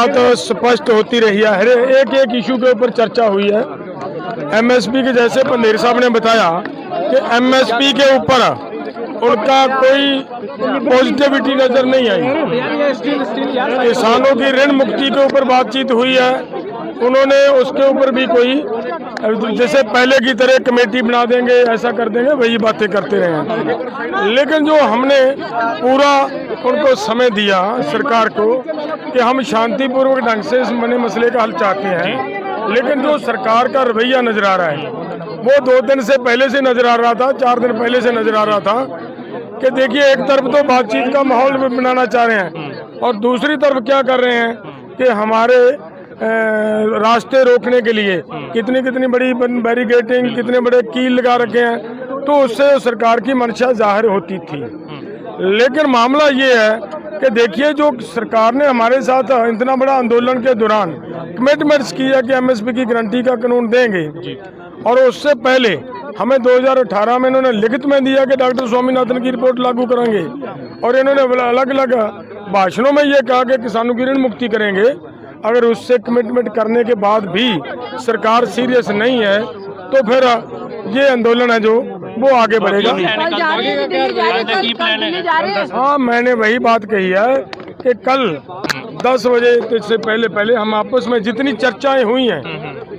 बात स्पष्ट होती रही है हर एक एक इशू के ऊपर चर्चा हुई है एमएसपी के जैसे पंदेर साहब ने बताया कि एमएसपी के ऊपर उनका कोई पॉजिटिविटी नजर नहीं आई किसानों की ऋण मुक्ति के ऊपर बातचीत हुई है उन्होंने उसके ऊपर भी कोई जैसे पहले की तरह कमेटी बना देंगे, ऐसा कर देंगे, वही बातें करते रहे लेकिन जो हमने पूरा उनको समय दिया सरकार को कि हम शांतिपूर्वक ढंग से इस मने मसले का हल चाहते हैं, लेकिन जो सरकार का रवैया नज़र आ रहा है, वो दो दिन से पहले से नज़र आ रहा था, चार दिन पहले से नज़र आ रहा था कि देखिए, एक तरफ़ तो बातचीत का माहौल बनाना चाह रहे हैं, और दूसरी तरफ़ क्या कर रहे हैं कि हमारे रास्ते रोकने के लिए। कितनी कितनी बड़ी बैरिकेटिंग कितने बड़े कील लगा रखे हैं तो उससे सरकार की मंशा ज़ाहिर होती थी। लेकिन मामला ये है कि देखिए जो सरकार ने हमारे साथ इतना बड़ा आंदोलन के दौरान कमिटमेंट्स किया कि एमएसपी की गारंटी का कानून देंगे। और उससे पहले हमें 2018 में इन्होंने लिखित में दिया कि डॉक्टर स्वामीनाथन की रिपोर्ट लागू करेंगे। और इन्होंने अलग अलग भाषणों में ये कहा कि किसानों की ऋण मुक्ति करेंगे। अगर उससे कमिटमेंट करने के बाद भी सरकार सीरियस नहीं है तो फिर ये आंदोलन है जो वो आगे बढ़ेगा। हैं? मैंने वही बात कही है कि कल 10 बजे से पहले पहले हम आपस में जितनी चर्चाएँ हुई हैं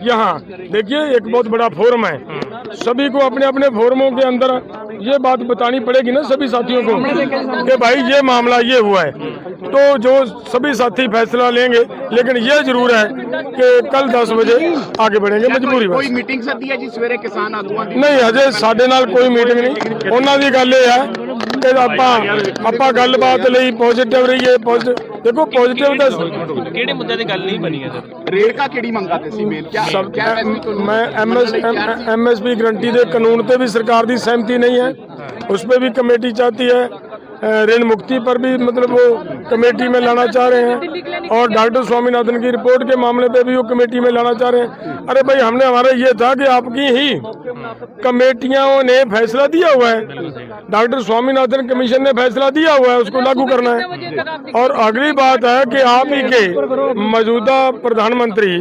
यहाँ देखिए एक बहुत बड़ा फोरम है। सभी को अपने अपने फोरमों के अंदर ये बात बतानी पड़ेगी ना सभी साथियों को कि भाई ये मामला ये हुआ है तो जो सभी साथी फैसला लेंगे लेकिन ये जरूर है कि कल 10 बजे आगे बढ़ेंगे मजबूरी ਕੋਈ बस ਮੀਟਿੰਗ ਸੱਦੀ ਹੈ ਜੀ ਸਵੇਰੇ ਕਿਸਾਨ ਆਗੂਆਂ ਦੀ ਨਹੀਂ ਹਜੇ ਸਾਡੇ ਨਾਲ ਕੋਈ ਮੀਟਿੰਗ ਨਹੀਂ ਉਹਨਾਂ ਦੀ ਗੱਲ ਇਹ ਹੈ ਕਿ ਆਪਾਂ ਆਪਾਂ ਗੱਲਬਾਤ ਲਈ ਪੋਜ਼ਿਟਿਵ ਰਹੀਏ ਪੋਜ਼ਿਟਿਵ ਦੇਖੋ ਪੋਜ਼ਿਟਿਵ ਦਾ ਕਿਹੜੇ ਮੁੱਦੇ ਦੀ ਗੱਲ ਨਹੀਂ ਬਣੀ ਹੈ ਸਰ ਰੇੜਕਾ ਕਿਹੜੀ ਮੰਗਾ ਤੇ ਸੀ ਮੇਨ ਕਿਆ ਸਭ ਕਿਆ ਵੈਸੇ ਕਾਨੂੰਨ ਮੈਂ ਐਮਐਸ ਐਮਐਸਪੀ ਗਰੰਟੀ ਦੇ ਕਾਨੂੰਨ ਤੇ ਵੀ ਸਰਕਾਰ ਦੀ ਸਹਿਮਤੀ नहीं है उस पर भी कमेटी चाहती है अ, ऋण मुक्ति पर भी मतलब वो कमेटी में लाना चाह रहे हैं और डॉक्टर स्वामीनाथन की रिपोर्ट के मामले पे भी वो कमेटी में लाना चाह रहे हैं अरे भाई हमने हमारा ये था कि आपकी ही कमेटियों ने फैसला दिया हुआ है। डॉक्टर स्वामीनाथन कमीशन ने फैसला दिया हुआ है उसको लागू करना है। और अगली बात है कि आप ही के मौजूदा प्रधानमंत्री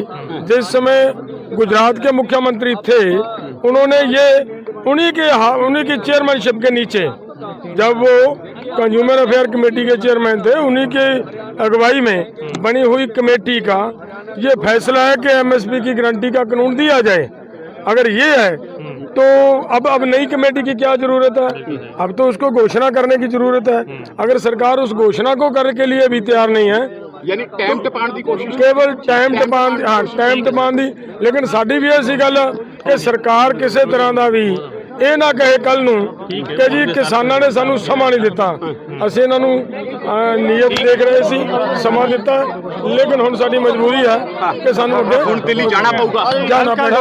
जिस समय गुजरात के मुख्यमंत्री थे उन्होंने ये उन्हीं के उन्हीं की चेयरमैनशिप के नीचे जब वो कंज्यूमर अफेयर कमेटी के चेयरमैन थे उन्हीं के अगुवाई में बनी हुई कमेटी का ये फैसला है कि एमएसपी की गारंटी का कानून दिया जाए। अगर ये है तो अब अब नई कमेटी की क्या जरूरत है अब तो उसको घोषणा करने की जरूरत है अगर सरकार उस घोषणा को करने के लिए भी तैयार नहीं है ਯਾਨੀ ਟਾਈਮ ਟਪਾਉਣ ਦੀ ਕੋਸ਼ਿਸ਼ ਕੇਵਲ ਟਾਈਮ ਟਪਾਉਣ ਦੀ ਹਾਂ ਟਾਈਮ ਟਪਾਉਣ ਦੀ ਲੇਕਿਨ ਸਾਡੀ ਵੀ ਐਸੀ ਗੱਲ ਕਿ ਸਰਕਾਰ ਕਿਸੇ ਤਰ੍ਹਾਂ ਦਾ ਵੀ ਇਹ ਨਾ ਕਹੇ ਕੱਲ ਨੂੰ ਕਿ ਜੀ ਕਿਸਾਨਾਂ ਨੇ ਸਾਨੂੰ ਸਮਾਂ ਨਹੀਂ ਦਿੱਤਾ ਅਸੀਂ ਇਹਨਾਂ ਨੂੰ ਅਹ, ਨੀਅਤ ਦੇਖ ਰਹੇ ਸੀ ਸਮਾਂ ਦਿੱਤਾ ਲੇਕਿਨ ਹੁਣ ਸਾਡੀ ਮਜਬੂਰੀ ਹੈ ਕਿ ਸਾਨੂੰ ਅੱਗੇ ਹੁਣ ਦਿੱਲੀ ਜਾਣਾ ਪਊਗਾ ਜਾਣਾ ਪੈਣਾ